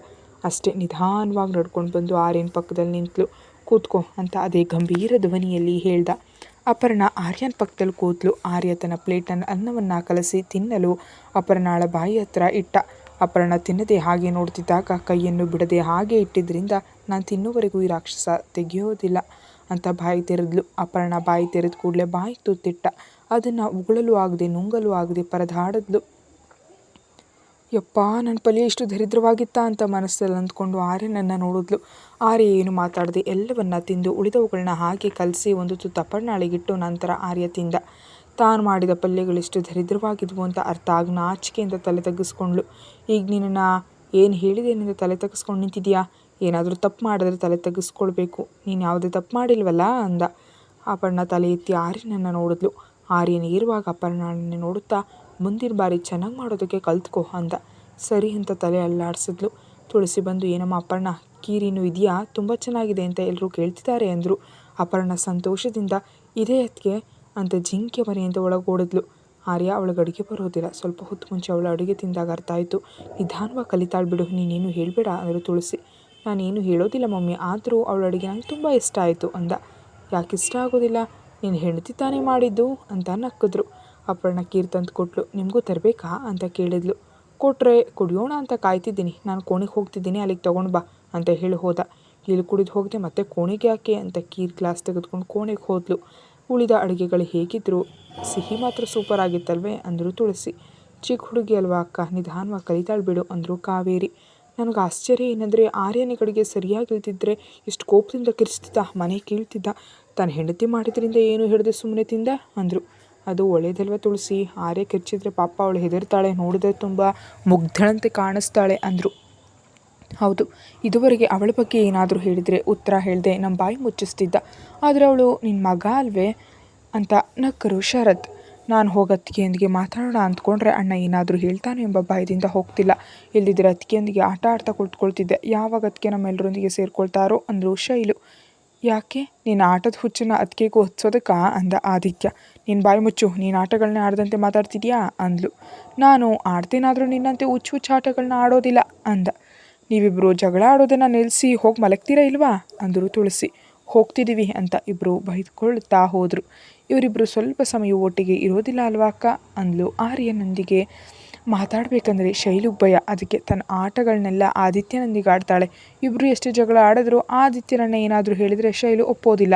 ಅಷ್ಟೇ ನಿಧಾನವಾಗಿ ನಡ್ಕೊಂಡು ಬಂದು ಆರ್ಯನ ಪಕ್ಕದಲ್ಲಿ ನಿಂತಲು. ಕೂತ್ಕೋ ಅಂತ ಅದೇ ಗಂಭೀರ ಧ್ವನಿಯಲ್ಲಿ ಹೇಳ್ದ. ಅಪರ್ಣ ಆರ್ಯನ್ ಪಕ್ಕದಲ್ಲಿ ಕೂತ್ಲು ಆರ್ಯ ತನ್ನ ಪ್ಲೇಟನ್ನು ಅನ್ನವನ್ನು ಕಲಸಿ ತಿನ್ನಲು ಅಪರ್ಣಾಳ ಬಾಯಿ ಹತ್ರ ಇಟ್ಟ. ಅಪರ್ಣ ತಿನ್ನದೆ ಹಾಗೆ ನೋಡ್ತಿದ್ದಾಗ ಕೈಯನ್ನು ಬಿಡದೆ ಹಾಗೆ ಇಟ್ಟಿದ್ದರಿಂದ ನಾನು ತಿನ್ನುವರೆಗೂ ಈ ರಾಕ್ಷಸ ತೆಗೆಯೋದಿಲ್ಲ ಅಂತ ಬಾಯಿ ತೆರೆದ್ಲು. ಅಪರ್ಣ ಬಾಯಿ ತೆರೆದ ಕೂಡಲೇ ಬಾಯಿ ತುತ್ತಿಟ್ಟ. ಅದನ್ನು ಉಗುಳಲು ಆಗದೆ ನುಂಗಲು ಆಗದೆ ಪರದಾಡಿದ್ಲು. ಯಪ್ಪ ನನ್ನ ಪಲ್ಯ ಇಷ್ಟು ದರಿದ್ರವಾಗಿತ್ತಾ ಅಂತ ಮನಸ್ಸಲ್ಲಿ ಅಂದ್ಕೊಂಡು ಆರ್ಯನನ್ನು ನೋಡಿದ್ಲು. ಆರ್ಯ ಏನು ಮಾತಾಡದೆ ಎಲ್ಲವನ್ನ ತಿಂದು ಉಳಿದವುಗಳನ್ನ ಹಾಕಿ ಕಲಸಿ ಒಂದು ತುತ್ತು ಅಪರ್ಣಾಳಿಗಿಟ್ಟು ನಂತರ ಆರ್ಯ ತಿಂದ. ತಾನು ಮಾಡಿದ ಪಲ್ಯಗಳಿಷ್ಟು ದರಿದ್ರವಾಗಿದ್ವು ಅಂತ ಅರ್ಥ ಆಗ ನಾಚಿಕೆಯಿಂದ ತಲೆ ತಗ್ಗಿಸ್ಕೊಂಡ್ಳು. ಈಗ ನಿನ್ನನ್ನು ಏನು ಹೇಳಿದೇನೆಂದು ತಲೆ ತಗ್ಗಿಸ್ಕೊಂಡು ನಿಂತಿದೆಯಾ? ಏನಾದರೂ ತಪ್ಪು ಮಾಡಿದ್ರೆ ತಲೆ ತಗ್ಗಿಸ್ಕೊಳ್ಬೇಕು. ನೀನು ಯಾವುದೇ ತಪ್ಪು ಮಾಡಿಲ್ವಲ್ಲ ಅಂದ. ಅಪರ್ಣ ತಲೆ ಎತ್ತಿ ಆರ್ಯನನ್ನು ನೋಡಿದ್ಲು. ಆರ್ಯ ಇರುವಾಗ ಅಪರ್ಣನೇ ನೋಡುತ್ತಾ, ಮುಂದಿನ ಬಾರಿ ಚೆನ್ನಾಗಿ ಮಾಡೋದಕ್ಕೆ ಕಲ್ತ್ಕೋ ಅಂದ. ಸರಿ ಅಂತ ತಲೆ ಅಲ್ಲಾಡಿಸಿದ್ಲು. ತುಳಸಿ ಬಂದು, ಏನಮ್ಮ ಅಪರ್ಣ ಕೀರಿನೂ ಇದೆಯಾ? ತುಂಬ ಚೆನ್ನಾಗಿದೆ ಅಂತ ಎಲ್ಲರೂ ಕೇಳ್ತಿದ್ದಾರೆ ಅಂದರು. ಅಪರ್ಣ ಸಂತೋಷದಿಂದ, ಇದೇ ಅದಕ್ಕೆ ಅಂತ ಜಿಂಕೆ ಮನೆಯಿಂದ ಒಳಗೋಡಿದ್ಲು. ಆರ್ಯ ಅವಳಿಗೆ ಅಡುಗೆ ಬರೋದಿಲ್ಲ. ಸ್ವಲ್ಪ ಹೊತ್ತು ಮುಂಚೆ ಅವಳು ಅಡುಗೆ ತಿಂದಾಗ ಅರ್ಥ ಆಯಿತು. ನಿಧಾನವಾಗಿ ಕಲಿತಾಳು ಬಿಡು, ನೀನೇನು ಹೇಳಬೇಡ ಅಂದರು ತುಳಸಿ. ನಾನೇನು ಹೇಳೋದಿಲ್ಲ ಮಮ್ಮಿ, ಆದರೂ ಅವಳ ಅಡುಗೆ ನನಗೆ ತುಂಬ ಇಷ್ಟ ಆಯಿತು ಅಂದ. ಯಾಕೆ ಇಷ್ಟ ಆಗೋದಿಲ್ಲ? ನೀನು ಹೆಂಡತಿ ತಾನೇ ಮಾಡಿದ್ದು ಅಂತ ನಕ್ಕಿದ್ರು. ಅಪರ್ಣ ಕೀರ್ ತಂದು ಕೊಟ್ಲು. ನಿಮಗೂ ತರಬೇಕಾ? ಅಂತ ಕೇಳಿದ್ಲು. ಕೊಟ್ಟರೆ ಕುಡಿಯೋಣ ಅಂತ ಕಾಯ್ತಿದ್ದೀನಿ. ನಾನು ಕೋಣೆಗೆ ಹೋಗ್ತಿದ್ದೀನಿ, ಅಲ್ಲಿಗೆ ತೊಗೊಂಡು ಬಾ. ಅಂತ ಹೇಳಿ ಹೋದ. ಇಲ್ಲಿ ಕುಡಿದು ಹೋಗದೆ ಮತ್ತೆ ಕೋಣೆಗೆ ಯಾಕೆ ಅಂತ ಕೀರ್ ಗ್ಲಾಸ್ ತೆಗೆದುಕೊಂಡು ಕೋಣೆಗೆ ಹೋದ್ಲು. ಉಳಿದ ಅಡುಗೆಗಳು ಹೇಗಿದ್ರು ಸಿಹಿ ಮಾತ್ರ ಸೂಪರ್ ಆಗಿತ್ತಲ್ವೇ ಅಂದರು ತುಳಸಿ. ಚಿಕ್ಕ ಹುಡುಗಿ ಅಲ್ವಾ ಅಕ್ಕ? ನಿಧಾನವಾಗಿ ಕಲಿತಾಳು ಬಿಡು ಅಂದರು ಕಾವೇರಿ. ನನಗೆ ಆಶ್ಚರ್ಯ ಏನಂದರೆ ಆರ್ಯನ ಸರಿಯಾಗಿ ಇಲ್ದಿದ್ರೆ ಎಷ್ಟು ಕೋಪದಿಂದ ಕಿರಿಸ್ತಿದ್ದ ಮನೆ ಕೀಳ್ತಿದ್ದ. ತನ್ನ ಹೆಂಡತಿ ಮಾಡಿದ್ರಿಂದ ಏನು ಹಿಡಿದು ಸುಮ್ಮನೆ ತಿಂದ ಅಂದರು. ಅದು ಒಳ್ಳೇದಲ್ವ ತುಳಸಿ? ಆರ್ಯ ಕಿರ್ಚಿದ್ರೆ ಪಾಪ ಅವಳು ಹೆದರ್ತಾಳೆ, ನೋಡಿದ್ರೆ ತುಂಬ ಮುಗ್ಧಳಂತೆ ಕಾಣಿಸ್ತಾಳೆ ಅಂದರು. ಹೌದು, ಇದುವರೆಗೆ ಅವಳ ಬಗ್ಗೆ ಏನಾದರೂ ಹೇಳಿದರೆ ಉತ್ತರ ಹೇಳಿದೆ ನಮ್ಮ ಬಾಯಿ ಮುಚ್ಚಿಸ್ತಿದ್ದ. ಆದರೆ ಅವಳು ನಿನ್ನ ಮಗ ಅಲ್ವೇ? ಅಂತ ನಕ್ಕರು ಶರತ್. ನಾನು ಹೋಗಿ ಅತ್ತಿಗೆಯೊಂದಿಗೆ ಮಾತಾಡೋಣ ಅಂದ್ಕೊಂಡ್ರೆ ಅಣ್ಣ ಏನಾದರೂ ಹೇಳ್ತಾನೆ ಎಂಬ ಭಯದಿಂದ ಹೋಗ್ತಿಲ್ಲ. ಇಲ್ಲದಿದ್ದರೆ ಅತ್ತಿಗೆಯೊಂದಿಗೆ ಆಟ ಆಡ್ತಾ ಕುಳಿತುಕೊಳ್ತಿದ್ದೆ ಯಾವಾಗ ಅತ್ತಿಗೆ ನಮ್ಮೆಲ್ಲರೊಂದಿಗೆ ಸೇರ್ಕೊಳ್ತಾರೋ? ಅಂದರು ಶೈಲು. ಯಾಕೆ? ನೀನು ಆಟದ ಹುಚ್ಚನ್ನ ಅತ್ತಿಗೆಗೂ ಹೊತ್ಸೋದಕ್ಕಾ? ಅಂದ ಆದಿತ್ಯ. ನೀನು ಬಾಯಿ ಮುಚ್ಚು, ನೀನು ಆಟಗಳನ್ನ ಆಡದಂತೆ ಮಾತಾಡ್ತಿದ್ಯಾ? ಅಂದ್ಲು. ನಾನು ಆಡ್ತೇನಾದರೂ ನಿನ್ನಂತೆ ಹುಚ್ಚು ಹುಚ್ಚು ಆಟಗಳನ್ನ ಆಡೋದಿಲ್ಲ, ಅಂದ. ನೀವಿಬ್ಬರು ಜಗಳ ಆಡೋದನ್ನು ನಿಲ್ಲಿಸಿ ಹೋಗಿ ಮಲಗ್ತೀರಾ ಇಲ್ವಾ? ಅಂದರು ತುಳಸಿ. ಹೋಗ್ತಿದ್ದೀವಿ ಅಂತ ಇಬ್ಬರು ಬೈದ್ಕೊಳ್ತಾ ಹೋದರು. ಇವರಿಬ್ಬರು ಸ್ವಲ್ಪ ಸಮಯ ಒಟ್ಟಿಗೆ ಇರೋದಿಲ್ಲ ಅಲ್ವಾ ಅಕ್ಕ? ಅಂದ್ಲು ಆರ್ಯನೊಂದಿಗೆ. ಮಾತಾಡಬೇಕಂದ್ರೆ ಶೈಲು ಭಯ. ಅದಕ್ಕೆ ತನ್ನ ಆಟಗಳನ್ನೆಲ್ಲ ಆದಿತ್ಯನೊಂದಿಗೆ ಆಡ್ತಾಳೆ. ಇಬ್ಬರು ಎಷ್ಟು ಜಗಳ ಆಡಿದ್ರು ಆದಿತ್ಯನನ್ನು ಏನಾದರೂ ಹೇಳಿದರೆ ಶೈಲು ಒಪ್ಪೋದಿಲ್ಲ.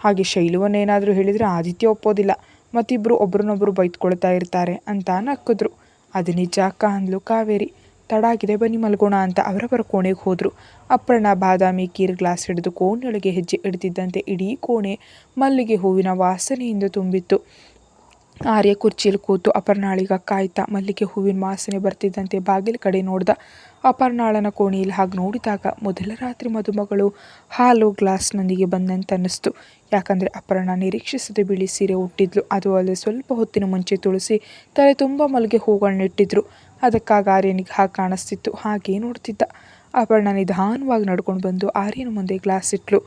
ಹಾಗೆ ಶೈಲುವನ್ನು ಏನಾದರೂ ಹೇಳಿದರೆ ಆದಿತ್ಯ ಒಪ್ಪೋದಿಲ್ಲ. ಮತ್ತಿಬ್ಬರು ಒಬ್ರನ್ನೊಬ್ಬರು ಬೈತ್ಕೊಳ್ತಾ ಇರ್ತಾರೆ ಅಂತ ನಕ್ಕಿದ್ರು. ಅದು ನಿಜ ಅಕ್ಕ, ಅಂದ್ಲು ಕಾವೇರಿ. ತಡಾಗಿದೆ, ಬನ್ನಿ ಮಲ್ಗೋಣ ಅಂತ ಅವರವರ ಕೋಣೆಗೆ ಹೋದರು. ಅಪ್ಪಣ್ಣ ಬಾದಾಮಿ ಕೀರ್ ಗ್ಲಾಸ್ ಹಿಡಿದು ಕೋಣೆಯೊಳಗೆ ಹೆಜ್ಜೆ ಇಡ್ತಿದ್ದಂತೆ ಇಡೀ ಕೋಣೆ ಮಲ್ಲಿಗೆ ಹೂವಿನ ವಾಸನೆಯಿಂದ ತುಂಬಿತ್ತು. ಆರ್ಯ ಕುರ್ಚಿಯಲ್ಲಿ ಕೂತು ಅಪರ್ಣಾಳಿಗ ಕಾಯ್ತಾ ಮಲ್ಲಿಗೆ ಹೂವಿನ ವಾಸನೆ ಬರ್ತಿದ್ದಂತೆ ಬಾಗಿಲ ಕಡೆ ನೋಡ್ದ. ಅಪರ್ಣಾಳನ ಕೋಣೆಯಲ್ಲಿ ಹಾಗೆ ನೋಡಿದಾಗ ಮೊದಲ ರಾತ್ರಿ ಮದುಮಗಳು ಹಾಲು ಗ್ಲಾಸ್ನೊಂದಿಗೆ ಬಂದಂತ ಅನ್ನಿಸ್ತು. ಯಾಕಂದರೆ ಅಪರ್ಣ ನಿರೀಕ್ಷಿಸದೆ ಬಿಳಿ ಸೀರೆ ಹುಟ್ಟಿದ್ಲು ಅದು ಅಲ್ಲದೆ ಸ್ವಲ್ಪ ಹೊತ್ತಿನ ಮುಂಚೆ ತುಳಸಿ ತಲೆ ತುಂಬ ಮಲ್ಲಿಗೆ ಹೂಗಳನ್ನ ಇಟ್ಟಿದ್ರು ಅದಕ್ಕಾಗಿ ಆರ್ಯನಿಗೆ ಹಾಗೆ ಕಾಣಿಸ್ತಿತ್ತು. ಹಾಗೆ ನೋಡ್ತಿದ್ದ. ಅಪರ್ಣ ನಿಧಾನವಾಗಿ ನಡ್ಕೊಂಡು ಬಂದು ಆರ್ಯನ ಮುಂದೆ ಗ್ಲಾಸ್ ಇಟ್ಲು.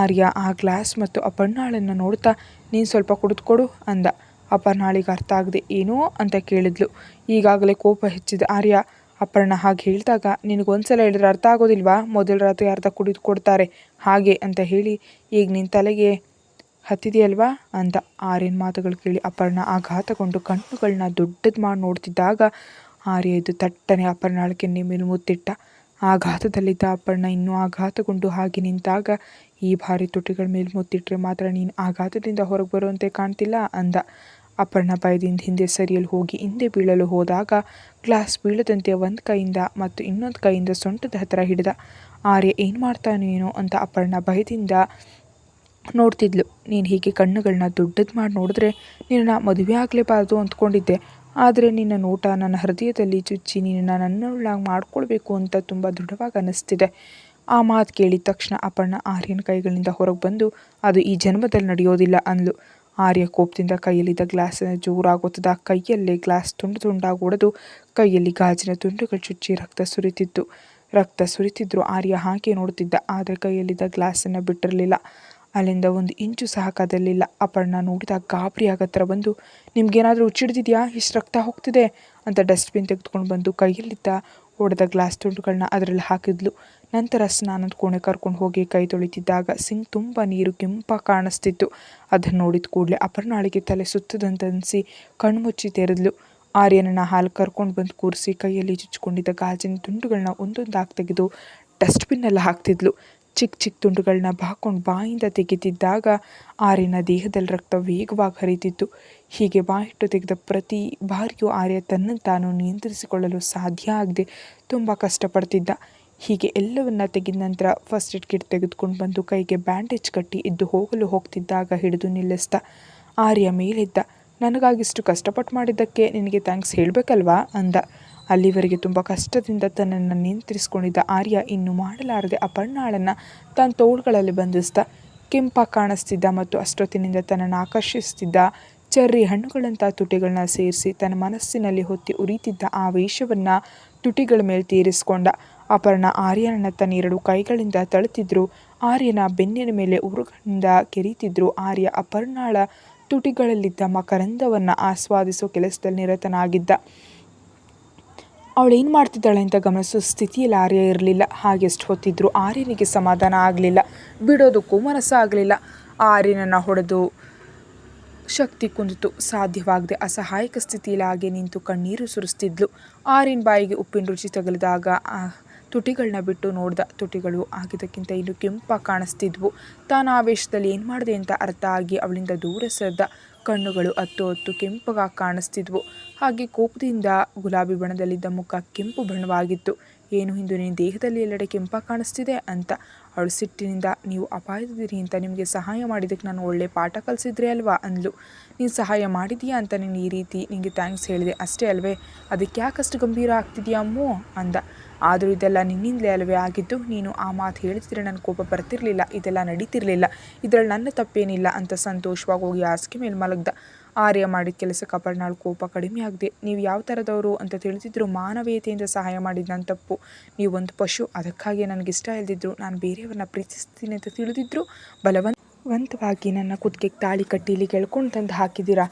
ಆರ್ಯ ಆ ಗ್ಲಾಸ್ ಮತ್ತು ಅಪರ್ಣಾಳನ್ನು ನೋಡ್ತಾ, ನೀನು ಸ್ವಲ್ಪ ಕುಡಿದುಕೊಡು ಅಂದ. ಅಪರ್ಣಾಳಿಗೆ ಅರ್ಥ ಆಗದೆ, ಏನೋ ಅಂತ ಕೇಳಿದ್ಲು. ಈಗಾಗಲೇ ಕೋಪ ಹೆಚ್ಚಿದ ಆರ್ಯ, ಅಪರ್ಣ ಹಾಗೆ ಹೇಳಿದಾಗ ನಿನಗೊಂದ್ಸಲ ಹೇಳಿದ್ರೆ ಅರ್ಥ ಆಗೋದಿಲ್ವಾ? ಮೊದಲ ರಾತ್ರಿ ಅರ್ಧ ಕುಡಿದು ಕೊಡ್ತಾರೆ. ಹಾಗೆ ಅಂತ ಹೇಳಿ, ಈಗ ನಿನ್ನ ತಲೆಗೆ ಹತ್ತಿದೆಯಲ್ವಾ? ಅಂತ ಆರ್ಯನ ಮಾತುಗಳು ಕೇಳಿ ಅಪರ್ಣ ಆಘಾತಗೊಂಡು ಕಣ್ಣುಗಳನ್ನ ದೊಡ್ಡದು ಮಾಡಿ ನೋಡ್ತಿದ್ದಾಗ ಆರ್ಯ ಇದು ತಟ್ಟನೆ ಅಪರ್ಣಾಳ ಕೆನ್ನೆ ಮೇಲೆ ಮುತ್ತಿಟ್ಟ. ಆಘಾತದಲ್ಲಿದ್ದ ಅಪರ್ಣ ಇನ್ನೂ ಆಘಾತಗೊಂಡು ಹಾಗೆ ನಿಂತಾಗ, ಈ ಭಾರಿ ತುಟಿಗಳ ಮೇಲೆ ಮುತ್ತಿಟ್ಟರೆ ಮಾತ್ರ ನೀನು ಆಘಾತದಿಂದ ಹೊರಗೆ ಬರುವಂತೆ ಕಾಣ್ತಿಲ್ಲ ಅಂದ. ಅಪರ್ಣ ಭಯದಿಂದ ಹಿಂದೆ ಸರಿಯಲು ಹೋಗಿ ಹಿಂದೆ ಬೀಳಲು ಹೋದಾಗ, ಗ್ಲಾಸ್ ಬೀಳದಂತೆ ಒಂದು ಕೈಯಿಂದ ಮತ್ತು ಇನ್ನೊಂದು ಕೈಯಿಂದ ಸೊಂಟದ ಹತ್ತಿರ ಹಿಡಿದ. ಆರ್ಯ ಏನು ಮಾಡ್ತಾನೇನೋ ಅಂತ ಅಪರ್ಣ ಭಯದಿಂದ ನೋಡ್ತಿದ್ಲು. ನೀನು ಹೀಗೆ ಕಣ್ಣುಗಳನ್ನ ದೊಡ್ಡದು ಮಾಡಿ ನೋಡಿದ್ರೆ ನಿನ್ನ ಮದುವೆ ಆಗಲೇಬಾರ್ದು ಅಂದ್ಕೊಂಡಿದ್ದೆ. ಆದರೆ ನಿನ್ನ ನೋಟ ನನ್ನ ಹೃದಯದಲ್ಲಿ ಚುಚ್ಚಿ ನಿನ್ನ ನನ್ನೊಳಗೆ ಮಾಡಿಕೊಳ್ಬೇಕು ಅಂತ ತುಂಬ ದೃಢವಾಗಿ ಅನ್ನಿಸ್ತಿದೆ ಆ ಮಾತು ಕೇಳಿದ ತಕ್ಷಣ ಅಪರ್ಣ ಆರ್ಯನ ಕೈಗಳಿಂದ ಹೊರಗೆ ಬಂದು, ಅದು ಈ ಜನ್ಮದಲ್ಲಿ ನಡೆಯೋದಿಲ್ಲ ಅಂದ್ಲು. ಆರ್ಯ ಕೋಪದಿಂದ ಕೈಯಲ್ಲಿದ್ದ ಗ್ಲಾಸನ್ನು ಜೋರಾಗುತ್ತದ ಕೈಯಲ್ಲೇ ಗ್ಲಾಸ್ ತುಂಡು ತುಂಡಾಗಿ ಒಡೆದು ಕೈಯಲ್ಲಿ ಗಾಜಿನ ತುಂಡುಗಳು ಚುಚ್ಚಿ ರಕ್ತ ಸುರಿತಿತ್ತು. ರಕ್ತ ಸುರಿತಿದ್ರು ಆರ್ಯ ಹಾಗೆ ನೋಡುತ್ತಿದ್ದ, ಆದರೆ ಕೈಯಲ್ಲಿದ್ದ ಗ್ಲಾಸನ್ನು ಬಿಟ್ಟಿರಲಿಲ್ಲ. ಅಲ್ಲಿಂದ ಒಂದು ಇಂಚು ಸಹ ಕದಲಿಲ್ಲ ಅಪರ್ಣ ನೋಡಿದ ಗಾಬರಿ ಆಗತ್ರ ಬಂದು, ನಿಮ್ಗೇನಾದರೂ ಹುಚ್ಚಿಡ್ದಿದ್ಯಾ ಇಷ್ಟು ರಕ್ತ ಹೋಗ್ತಿದೆ ಅಂತ ಡಸ್ಟ್ಬಿನ್ ತೆಗೆದುಕೊಂಡು ಬಂದು ಕೈಯಲ್ಲಿದ್ದ ಒಡೆದ ಗ್ಲಾಸ್ ತುಂಡುಗಳನ್ನ ಅದರಲ್ಲಿ ಹಾಕಿದ್ಲು. ನಂತರ ಸ್ನಾನದ ಕೋಣೆ ಕರ್ಕೊಂಡು ಹೋಗಿ ಕೈ ತೊಳಿತಿದ್ದಾಗ ಸಿಂಕ್ ತುಂಬ ನೀರು ಕೆಂಪ ಕಾಣಿಸ್ತಿತ್ತು. ಅದನ್ನು ನೋಡಿದ ಕೂಡಲೇ ಅಪರ್ಣಾಳಿಗೆ ತಲೆ ಸುತ್ತದಂತನಿಸಿ ಕಣ್ಮುಚ್ಚಿ ತೆರೆದ್ಲು. ಆರ್ಯನನ್ನ ಹಾಲು ಕರ್ಕೊಂಡು ಬಂದು ಕೂರಿಸಿ ಕೈಯಲ್ಲಿ ಚುಚ್ಕೊಂಡಿದ್ದ ಗಾಜಿನ ತುಂಡುಗಳನ್ನ ಒಂದೊಂದಾಗಿ ತೆಗೆದು ಡಸ್ಟ್ಬಿನ್ನೆಲ್ಲ ಹಾಕ್ತಿದ್ಲು. ಚಿಕ್ಕ ಚಿಕ್ಕ ತುಂಡುಗಳನ್ನ ಬಾಕೊಂಡು ಬಾಯಿಂದ ತೆಗೆದಿದ್ದಾಗ ಆರ್ಯನ ದೇಹದಲ್ಲಿ ರಕ್ತ ವೇಗವಾಗಿ ಹರಿತಿತ್ತು. ಹೀಗೆ ಬಾಯಿಟ್ಟು ತೆಗೆದ ಪ್ರತಿ ಬಾರಿಯೂ ಆರ್ಯ ತನ್ನ ತಾನು ನಿಯಂತ್ರಿಸಿಕೊಳ್ಳಲು ಸಾಧ್ಯ ಆಗದೆ ತುಂಬ ಕಷ್ಟಪಡ್ತಿದ್ದ. ಹೀಗೆ ಎಲ್ಲವನ್ನ ತೆಗೆದ ನಂತರ ಫಸ್ಟ್ ಏಡ್ ಕಿಟ್ ತೆಗೆದುಕೊಂಡು ಬಂದು ಕೈಗೆ ಬ್ಯಾಂಡೇಜ್ ಕಟ್ಟಿ ಎದ್ದು ಹೋಗಲು ಹೋಗ್ತಿದ್ದಾಗ ಹಿಡಿದು ನಿಲ್ಲಿಸ್ದ. ಆರ್ಯ ಮೇಲಿದ್ದ. ನನಗಾಗಿಷ್ಟು ಕಷ್ಟಪಟ್ಟು ಮಾಡಿದ್ದಕ್ಕೆ ನಿನಗೆ ಥ್ಯಾಂಕ್ಸ್ ಹೇಳಬೇಕಲ್ವಾ? ಅಂದ. ಅಲ್ಲಿವರೆಗೆ ತುಂಬ ಕಷ್ಟದಿಂದ ತನ್ನನ್ನು ನಿಯಂತ್ರಿಸಿಕೊಂಡಿದ್ದ ಆರ್ಯ ಇನ್ನು ಮಾಡಲಾರದೆ ಅಪರ್ಣಾಳನ್ನು ತನ್ನ ತೋಳುಗಳಲ್ಲಿ ಬಂಧಿಸ್ದ. ಕೆಂಪ ಕಾಣಿಸ್ತಿದ್ದ ಮತ್ತು ಅಷ್ಟೊತ್ತಿನಿಂದ ತನ್ನನ್ನು ಆಕರ್ಷಿಸ್ತಿದ್ದ ಚೆರ್ರಿ ಹಣ್ಣುಗಳಂಥ ತುಟಿಗಳನ್ನ ಸೇರಿಸಿ ತನ್ನ ಮನಸ್ಸಿನಲ್ಲಿ ಹೊತ್ತಿ ಉರಿತಿದ್ದ ಆ ವೇಷವನ್ನು ತುಟಿಗಳ ಮೇಲೆ ತೀರಿಸಿಕೊಂಡ. ಅಪರ್ಣ ಆರ್ಯನನ್ನ ತನ್ನ ಎರಡು ಕೈಗಳಿಂದ ತಳುತ್ತಿದ್ರು ಆರ್ಯನ ಬೆನ್ನಿನ ಮೇಲೆ ಉರುಗಳಿಂದ ಕೆರೀತಿದ್ರು. ಆರ್ಯ ಅಪರ್ಣಾಳ ತುಟಿಗಳಲ್ಲಿದ್ದ ಮಕರಂದವನ್ನು ಆಸ್ವಾದಿಸೋ ಕೆಲಸದಲ್ಲಿ ನಿರತನಾಗಿದ್ದ. ಅವಳೇನು ಮಾಡ್ತಿದ್ದಾಳೆ ಅಂತ ಗಮನಿಸೋ ಸ್ಥಿತಿಯಲ್ಲಿ ಆರ್ಯ ಇರಲಿಲ್ಲ. ಹಾಗೆಷ್ಟು ಹೊತ್ತಿದ್ರು ಆರ್ಯನಿಗೆ ಸಮಾಧಾನ ಆಗಲಿಲ್ಲ. ಬಿಡೋದಕ್ಕೂ ಮನಸ್ಸಾಗಲಿಲ್ಲ ಆರ್ಯನನ್ನು ಹೊಡೆದು ಶಕ್ತಿ ಕುಂದಿತು. ಸಾಧ್ಯವಾಗದೆ ಅಸಹಾಯಕ ಸ್ಥಿತಿಯಲ್ಲಿ ಹಾಗೆ ನಿಂತು ಕಣ್ಣೀರು ಸುರಿಸ್ತಿದ್ಲು. ಆರ್ಯನ ಬಾಯಿಗೆ ಉಪ್ಪಿನ ರುಚಿ ತಗಲಿದಾಗ ತುಟಿಗಳನ್ನ ಬಿಟ್ಟು ನೋಡಿದ ತುಟಿಗಳು ಆಗಿದ್ದಕ್ಕಿಂತ ಇನ್ನು ಕೆಂಪ ಕಾಣಿಸ್ತಿದ್ವು. ತಾನು ಆವೇಶದಲ್ಲಿ ಏನು ಮಾಡಿದೆ ಅಂತ ಅರ್ಥ ಆಗಿ ಅವಳಿಂದ ದೂರ ಸರಿದ. ಕಣ್ಣುಗಳು ಹತ್ತು ಹೊತ್ತು ಕೆಂಪಗಾಗಿ ಕಾಣಿಸ್ತಿದ್ವು. ಹಾಗೆ ಕೋಪದಿಂದ ಗುಲಾಬಿ ಬಣ್ಣದಲ್ಲಿದ್ದ ಮುಖ ಕೆಂಪು ಬಣ್ಣವಾಗಿತ್ತು. ಏನು ಇಂದು ನಿನ್ನ ದೇಹದಲ್ಲಿ ಎಲ್ಲೆಡೆ ಕೆಂಪ ಕಾಣಿಸ್ತಿದೆ? ಅಂತ. ಅವಳು ಸಿಟ್ಟಿನಿಂದ ನೀವು ಅಪಾಯದಿರಿ ಅಂತ ನಿಮಗೆ ಸಹಾಯ ಮಾಡಿದ್ದಕ್ಕೆ ನಾನು ಒಳ್ಳೆ ಪಾಠ ಕಲಿಸಿದ್ರೆ ಅಲ್ವಾ? ಅಂದ್ಲು. ನೀನು ಸಹಾಯ ಮಾಡಿದೀಯಾ ಅಂತ ನೀನು ಈ ರೀತಿ ನಿನಗೆ ಥ್ಯಾಂಕ್ಸ್ ಹೇಳಿದೆ. ಅಷ್ಟೇ ಅಲ್ವೇ, ಅದಕ್ಕೆ ಯಾಕಷ್ಟು ಗಂಭೀರ ಆಗ್ತಿದೆಯಾ ಅಮ್ಮೋ? ಅಂದ. ಆದರೂ ಇದೆಲ್ಲ ನಿನ್ನಿಂದಲೇ ಅಲ್ವೇ ಆಗಿದ್ದು ನೀನು ಆ ಮಾತು ಹೇಳ್ತಿದ್ರೆ ನನ್ನ ಕೋಪ ಬರ್ತಿರಲಿಲ್ಲ, ಇದೆಲ್ಲ ನಡೀತಿರಲಿಲ್ಲ. ಇದರಲ್ಲಿ ನನ್ನ ತಪ್ಪೇನಿಲ್ಲ ಅಂತ ಸಂತೋಷವಾಗಿ ಹೋಗಿ ಹಾಸಿಗೆ ಮೇಲೆ ಮಲಗ್ದ. ಆರ್ಯ ಮಾಡಿದ ಕೆಲಸಕ್ಕೆ ಅಪರ್ಣಾಳ್ ಕೋಪ ಕಡಿಮೆ ಆಗಿದೆ, ನೀವು ಯಾವ ಥರದವರು ಅಂತ ತಿಳಿದಿದ್ರು ಮಾನವೀಯತೆಯಿಂದ ಸಹಾಯ ಮಾಡಿದ ನನ್ನ ತಪ್ಪು. ಒಂದು ಪಶು ಅದಕ್ಕಾಗಿ ನನಗಿಷ್ಟ ಇಲ್ದಿದ್ರು, ನಾನು ಬೇರೆಯವ್ರನ್ನ ಪ್ರೀತಿಸ್ತೀನಿ ಅಂತ ತಿಳಿದಿದ್ರು ಬಲವಂತವಾಗಿ ನನ್ನ ಕುತ್ತಿಗೆಗೆ ತಾಳಿ ಕಟ್ಟಿ ಇಲ್ಲಿ ಗೆಳ್ಕೊಂಡು ತಂದು ಹಾಕಿದ್ದೀರಾ?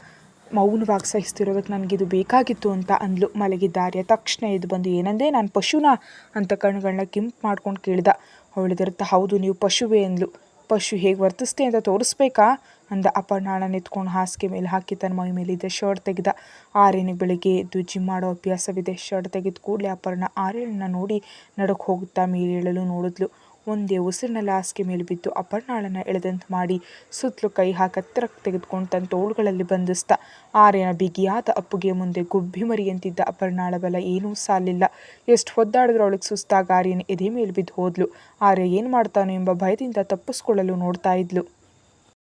ಮೌನವಾಗಿ ಸಹಿಸ್ತಿರೋದಕ್ಕೆ ನನಗಿದು ಬೇಕಾಗಿತ್ತು ಅಂತ ಅಂದ್ಲು ಮಲಗಿದ್ದಾರ್ಯ ತಕ್ಷಣ ಇದು ಬಂದು, ಏನಂದೆ, ನಾನು ಪಶುನಾ? ಅಂತ ಕಣ್ಗಳನ್ನ ಕೆಂಪು ಮಾಡ್ಕೊಂಡು ಕೇಳ್ದ. ಅವಳಿದಿರುತ್ತಾ ಹೌದು, ನೀವು ಪಶುವೇ ಅಂದ್ಲು. ಪಶು ಹೇಗೆ ವರ್ತಿಸ್ತೆ ಅಂತ ತೋರಿಸ್ಬೇಕಾ? ಅಂದ ಅಪರ್ಣಾಳನ್ನ ನಿಂತ್ಕೊಂಡು ಹಾಸಿಗೆ ಮೇಲೆ ಹಾಕಿ ತನ್ನ ಮೈ ಮೇಲಿದ್ದ ಶರ್ಟ್ ತೆಗೆದ. ಆರ್ಯನಿಗೆ ಬೆಳಿಗ್ಗೆ ಎದ್ದು ಜಿಮ್ ಮಾಡೋ ಅಭ್ಯಾಸವಿದೆ. ಶರ್ಟ್ ತೆಗೆದ ಕೂಡಲೇ ಅಪರ್ಣ ಆರೇಳನ್ನ ನೋಡಿ ನಡಕ್ಕೆ ಹೋಗುತ್ತಾ ಮೇಲೇಳಲು ನೋಡಿದ್ಲು. ಒಂದೇ ಉಸಿರಿನ ಲಾಸ್ಗೆ ಮೇಲೆ ಬಿದ್ದು ಅಪರ್ಣಾಳನ್ನು ಎಳೆದಂತೆ ಮಾಡಿ ಸುತ್ತಲೂ ಕೈ ಹಾಕಿ ಹತ್ತಿರಕ್ಕೆ ತೆಗೆದುಕೊಂಡು ತನ್ನ ತೋಳುಗಳಲ್ಲಿ ಬಂಧಿಸ್ತ ಆರ್ಯನ ಬಿಗಿಯಾದ ಅಪ್ಪುಗೆ ಮುಂದೆ ಗುಬ್ಬಿ ಮರಿಯಂತಿದ್ದ ಅಪರ್ಣಾಳ ಬಲ ಏನೂ ಸಾಲಿಲ್ಲ. ಎಷ್ಟು ಹೊದ್ದಾಡಿದ್ರೆ ಅವಳಿಗೆ ಸುಸ್ತಾಗ ಆರ್ಯನ ಎದೆ ಮೇಲೆ ಬಿದ್ದು ಹೋದ್ಲು. ಆರ್ಯ ಏನು ಮಾಡ್ತಾನೋ ಎಂಬ ಭಯದಿಂದ ತಪ್ಪಿಸ್ಕೊಳ್ಳಲು ನೋಡ್ತಾ ಇದ್ಲು.